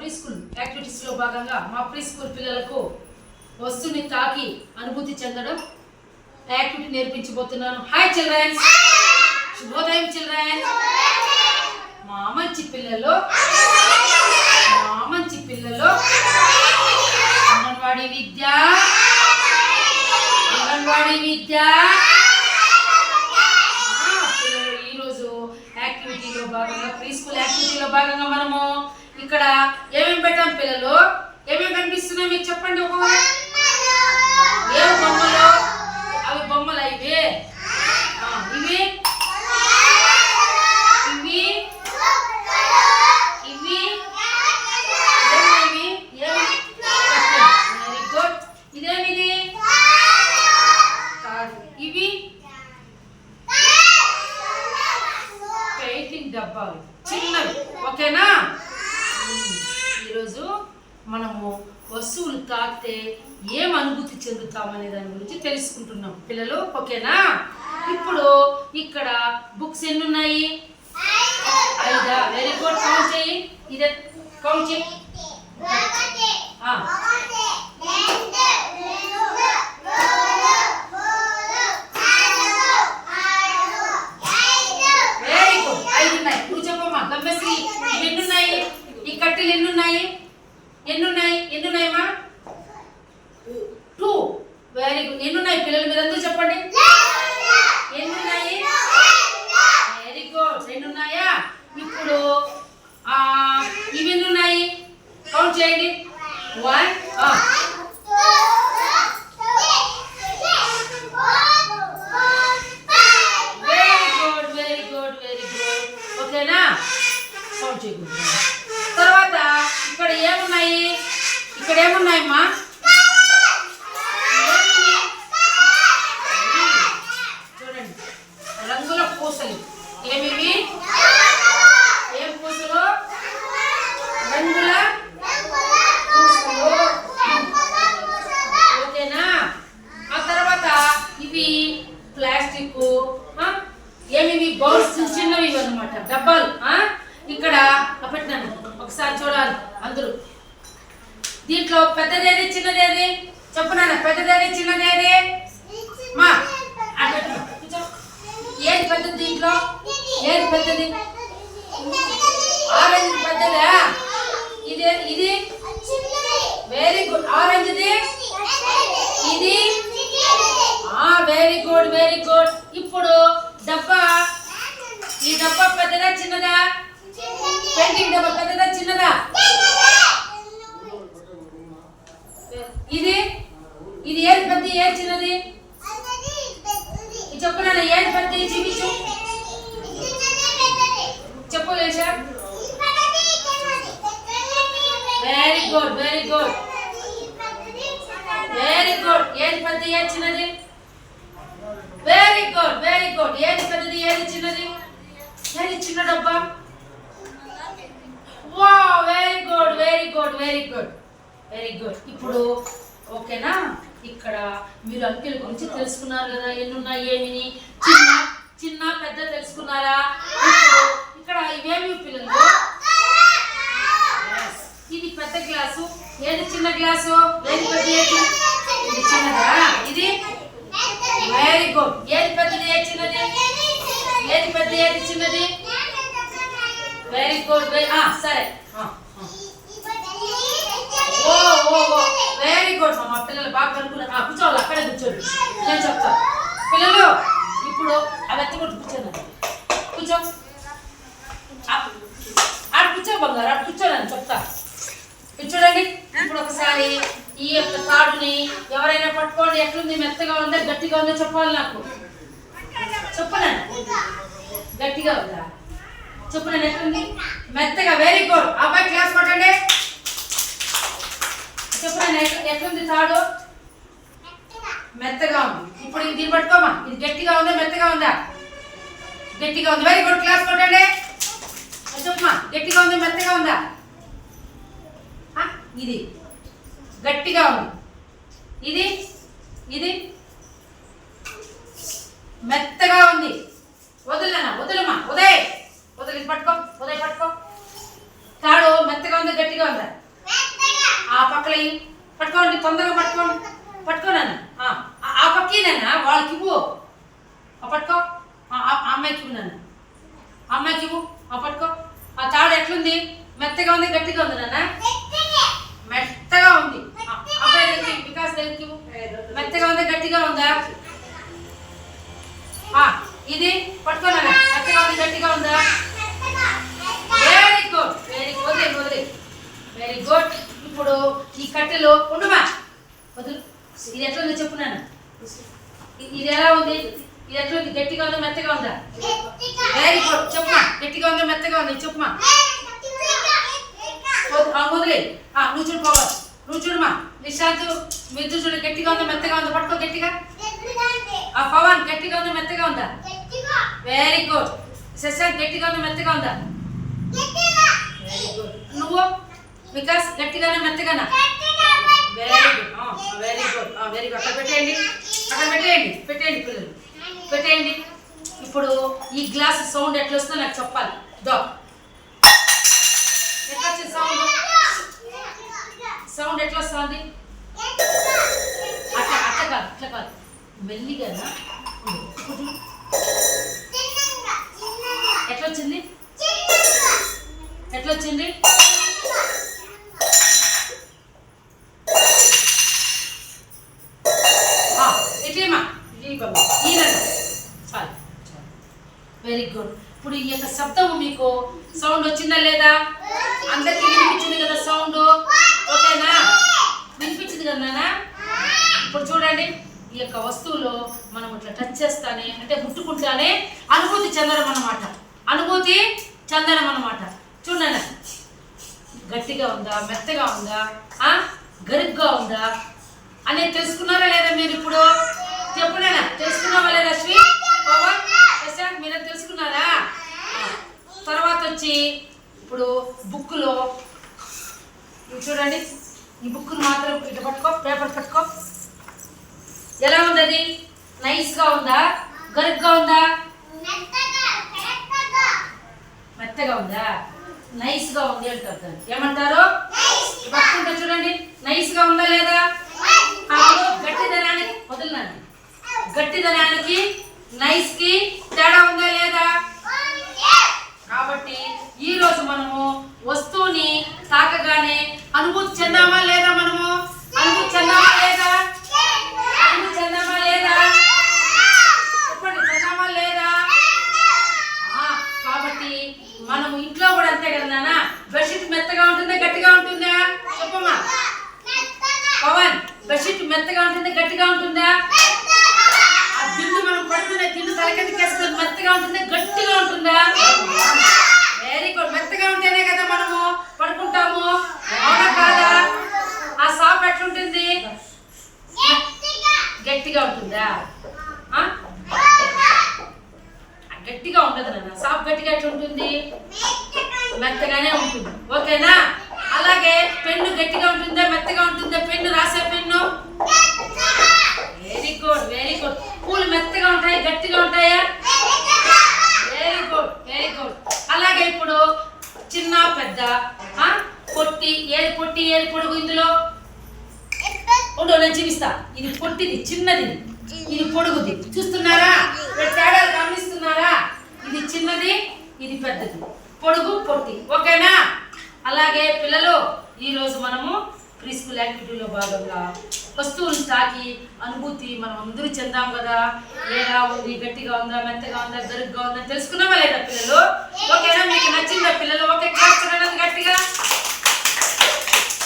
Pre school యాక్టివిటీస్లో భాగంగా మా ప్రీ స్కూల్ పిల్లలకు వస్తువుని తాకి అనుభూతి చెందడం యాక్టివిటీ నేర్పించబోతున్నాను. హాయ్ చిల్డ్రన్స్ శుభోదయం చిల్డ్రన్ మా మంచి పిల్లలు. మా మంచి పిల్లలు. అంగన్వాడి విద్య. అంగన్వాడి విద్య. పిల్లలు ఈరోజు యాక్టివిటీలో భాగంగా ప్రీ స్కూల్ యాక్టివిటీలో భాగంగా మనము ఇక్కడ ఏమేమి పెట్టాం పిల్లలు? ఏమేమి కనిపిస్తున్నాయి మీరు చెప్పండి ఒక ఏ బొమ్మలు? అవి బొమ్మలు ఇవి? ఇవి? ఇవి? ఇవి? ఏమి? Very good. ఇదేమిది? కాదు. ఇవి? పెయింటింగ్ డబ్బాలు. చిన్నవి. ఓకేనా? మనము వస్తువులు తాకితే ఏం అనుభూతి చెందుతామనే దాని గురించి తెలుసుకుంటున్నాం. పిల్లలు ఓకేనా? ఇప్పుడు ఇక్కడ బుక్స్ ఎన్ని ఉన్నాయి ఐదా? Very good. కౌంట్ చేయి ఇదే కౌంట్ చేయి ఆ, వెరీ గుడ్ ఐదు ఉన్నాయి ఇప్పుడు చెప్పమ్మా గమ్మశ్రీ ఇవి ఎన్ని ఉన్నాయి ఈ కట్టెలు ఎన్ని ఉన్నాయి ఎన్ని ఉన్నాయి ఎన్ని ఉన్నాయమ్మా టూ వెరీ గుడ్ ఎన్ని ఉన్నాయి పిల్లలు మీరందరూ చెప్పండి. ఎన్ని ఉన్నాయి వెరీ గుడ్ రెండు ఉన్నాయా ఇప్పుడు ఆ ఇవి ఎన్ని ఉన్నాయి కౌంట్ చేయండి one very good very good very good ఓకేనా కౌంట్ చేయకూడదు తర్వాత ఇక్కడ ఏమున్నాయి ఇక్కడ ఏమున్నాయమ్మా ఏమున్నాయి? చూడండి రంగుల పూసలు ఏమివి ఏం పూసలు రంగుల పూసలు ఓకేనా ఆ తర్వాత ఇవి ప్లాస్టిక్ ఏమివి బౌల్స్ చిన్నవి అనమాట డబ్బాలు ఇక్కడ పెట్టినాను ఒకసారి చూడాలి అందరూ. దీంట్లో పెద్దదేది చిన్నదేది? చెప్పు నాన్న పెద్దదేది చిన్నదేది? మా ఏది పెద్దది దీంట్లో? ఏది పెద్దది? ఆరెంజ్ పెద్దదా? ఇది ఇది? వెరీ గుడ్ ఆరెంజ్ ఇది? ఇది ఆ వెరీ గుడ్ వెరీ గుడ్ ఇప్పుడు డబ్బా ఈ డబ్బా పెద్దదా చిన్నదా పెయింటింగ్ డబ్బా పెద్దదా చిన్నదా ఇది ఇది ఏది పెద్ద ఏది చిన్నది ఇది చెప్పు నాన్న ఏది పెద్ద చూపించు చెప్పు Lesha very good very good very good ఏది పెద్ద ఏది చిన్నది? వెరీ గుడ్ వెరీ గుడ్ ఏది పెద్దది ఏది చిన్నది? ఏది చిన్న డబ్బా? వా very good very good very good very good ఇప్పుడు ఓకేనా? ఇక్కడ మీరు అంకెల గురించి తెలుసుకున్నారు కదా ఎన్ని ఉన్నాయి ఏమిని? చిన్న చిన్న పెద్ద తెలుసుకున్నారా? ఇక్కడ ఇవేమి పిల్లలు? ఇది పెద్ద గ్లాసు? ఏది చిన్న గ్లాసు? ఏది పెద్ద ఏది ఇది చిన్నదా? ఇది? వెరీ గుడ్ ఏది పెద్దది ఏది చిన్నది? ఏది పెద్ద ఏది చిన్నది? వెరీ గుడ్ సరే. ఆ, ఆ. ఓ ఓ ఓ. వెరీ గుడ్ మా పిల్లలు బాగా కనుక్కున్నారు. ఆ, కూర్చోవాలి అక్కడే కూర్చోండి. నేను చెప్తాను పిల్లలు ఇప్పుడు అవి ఎత్తకూడదు ఒకసారి ఈ యొక్క కార్డుని ఎవరైనా పట్టుకోండి. ఎట్లుంది? మెత్తగా ఉందా? గట్టిగా ఉందో? చెప్పాలి నాకు. చెప్పనండి గట్టిగా ఉందా? చెప్పనండి ఎట్లుంది? మెత్తగా. వెరీ గుడ్ అబ్బాయి క్లాస్ కొట్టండి. చెప్పండి ఎట్ల- ఎట్లుంది తాడు? మెత్తగా ఉంది. ఇప్పుడు ఇది దీన్ని పట్టుకోమా? ఇది గట్టిగా ఉందా? మెత్తగా ఉందా? గట్టిగా ఉంది. వెరీ గుడ్ క్లాస్ కొట్టండి. చెప్పమా గట్టిగా ఉందా? మెత్తగా ఉందా? ఇది. గట్టిగా ఉంది. ఇది ఇది మెత్తగా ఉంది. వదిలేనా? వదలమా? ఉదయ్ వదిలి పట్టుకో ఉదయ్ పట్టుకో. తాడు మెత్తగా ఉంది గట్టిగా ఉందా? పట్టుకోండి తొందరగా పట్టుకోండి. పట్టుకోనన్న ఆ పక్కనేనా వాళ్ళకి ఇవ్వు. ఆ పట్టుకో. ఆ అమ్మాయికి ఇవ్వునన్న ఆ అమ్మాయికి ఇవ్వు ఆ పట్టుకో. ఆ తాడు ఎట్లుంది? మెత్తగా ఉంది గట్టిగా ఉంది నాన్న మెత్తగా ఉంది ఆ అబ్బాయి దగ్గరికి ఇవ్వు, వికాస్ దగ్గరికి ఇవ్వు. మెత్తగా ఉంది గట్టిగా ఉందా? ఆ ఇది పట్టుకోనా మెత్తగా ఉంది గట్టిగా ఉందా? వెరీ గుడ్ వెరీ గుడ్ వదిలే వదిలే వెరీ గుడ్ ఇప్పుడు ఈ కట్టెలు ఉండమా? వదులు. ఇది ఎట్లా ఉందో చెప్పు నాన్న. ఇ- ఇది ఎలా ఉంది? ఇది ఎట్లా ఉంది? గట్టిగా ఉందా మెత్తగా ఉందా? వెరీ గుడ్ చెప్పుమా గట్టిగా ఉందా మెత్తగా ఉంది? చెప్పుమా వదిలే. నువ్వు చూడు పోవాలి. నువ్వు చూడమా. నిశాంత్ మిద్దు చూడు గట్టిగా ఉందా మెత్తగా ఉందా? పట్టుకో గట్టిగా. ఆ పవన్ గట్టిగా ఉందా మెత్తగా ఉందా? వెరీ గుడ్ శశాంక్ గట్టిగా ఉందా మెత్తగా ఉందా? వెరీ గుడ్ నువ్వు? వికాస్ గట్టిగానే మెత్తగానా? Very good very good very good అక్కడ పెట్టేయండి. అక్కడ పెట్టేయండి. పెట్టేయండి పిల్లలు. పెట్టేయండి. ఇప్పుడు ఈ గ్లాస్ సౌండ్ ఎట్లా వస్తుందో నాకు చెప్పాలి. దో. సౌండ్ ఎట్లా వస్తుంది అట్లా అట్లా కాదు అట్లా కాదు. మెల్లిగా ఉండు. ఇప్పుడు ఎట్లా వచ్చింది ఎట్లా వచ్చింది ఇట్లేమా చాలు వెరీ గుడ్ ఇప్పుడు ఈ యొక్క శబ్దం మీకు సౌండ్ వచ్చిందా లేదా? అందరికి వినిపించింది కదా సౌండ్? వినిపించింది ఇప్పుడు చూడండి ఈ యొక్క వస్తువులో మనం ఇట్లా టచ్ చేస్తానే అంటే ముట్టుకుంటానే అనుభూతి చెందడం అన్నమాట. అనుభూతి చెందడం అన్నమాట. చూడండి గట్టిగా ఉందా మెత్తగా ఉందా ఆ? గరుగ్గా ఉందా? అనేది తెలుసుకున్నారా లేదా మీరు ఇప్పుడు? చెప్పునేనా తెలుసుకున్నావా లేదా శ్రీ? పవన్ ప్రశాంత్ మీరు తెలుసుకున్నారా? తర్వాత వచ్చి ఇప్పుడు బుక్లో చూడండి. ఈ బుక్ను మాత్రం ఇటు పట్టుకో పేపర్ పట్టుకో. ఎలా ఉంది అది నైస్గా ఉందా? గరుగ్గా ఉందా? మెత్తగా ఉందా? నైస్గా ఉంది అంటారు. ఏమంటారు? పట్టుకుంటే చూడండి నైస్గా ఉందా లేదా అప్పుడు గట్టిదనానికి వదిలినాను గట్టిదనానికి నైస్కి తేడా ఉందా లేదా కాబట్టి ఈ రోజు మనము వస్తువుని తాకగానే అనుభూతి చెందామా లేదా మనము అనుభూతి చెందామా లేదా అనుభూతి చెందామా లేదా చెప్పండి చెందామా లేదా ఆ, కాబట్టి మనం ఇంట్లో కూడా అంతే కదా నాన్న బెడ్షీట్ మెత్తగా ఉంటుందా గట్టిగా ఉంటుందా చెప్పమ్మా పవన్ బెడ్షీట్ మెత్తగా ఉంటుందా గట్టిగా ఉంటుందా ఆ దిండు మనం పడుకునే దిండు తలకెందుకేసుకుని మెత్తగా ఉంటుందా గట్టిగా ఉంటుందా వెరీ గుడ్ మెత్తగా ఉంటేనే కదా మనము పడుకుంటాము అవునా కాదా ఆ సాప్ ఎట్లుంటుంది గట్టిగా ఉంటుందా ఆ? గట్టిగా ఉండదు నాన్న. సాప్ గట్టిగా ఎట్లా ఉంటుంది? మెత్తగానే ఉంటుంది. ఓకేనా? అలాగే పెన్ను గట్టిగా ఉంటుందా మెత్తగా ఉంటుందా? పెన్ను రాసే pen? Very good very good పూలు మెత్తగా ఉంటాయి గట్టిగా ఉంటాయా? వెరీ గుడ్ వెరీ గుడ్ అలాగే ఇప్పుడు చిన్న పెద్ద పొట్టి ఏది పొట్టి ఏది పొడుగు ఇందులో? ఉండు నేను చూపిస్తా. ఇది పొట్టిది చిన్నది. ఇది పొడుగుది. చూస్తున్నారా? తేడాలు గమనిస్తున్నారా? ఇది చిన్నది ఇది పెద్దది. పొడుగు పొట్టి. ఓకేనా? అలాగే పిల్లలు ఈరోజు మనము ప్రీస్కూల్ యాక్టివిటీలో భాగంగా వస్తువులు తాకి అనుభూతి మనం అందరూ చెందాం కదా. ఎలా ఉంది గట్టిగా ఉందా మెత్తగా ఉందా బెరుగ్గా ఉందా తెలుసుకున్నావా లేదా పిల్లలు? ఓకేనా? మీకు నచ్చిందా పిల్లలు? ఓకే గట్టిగా.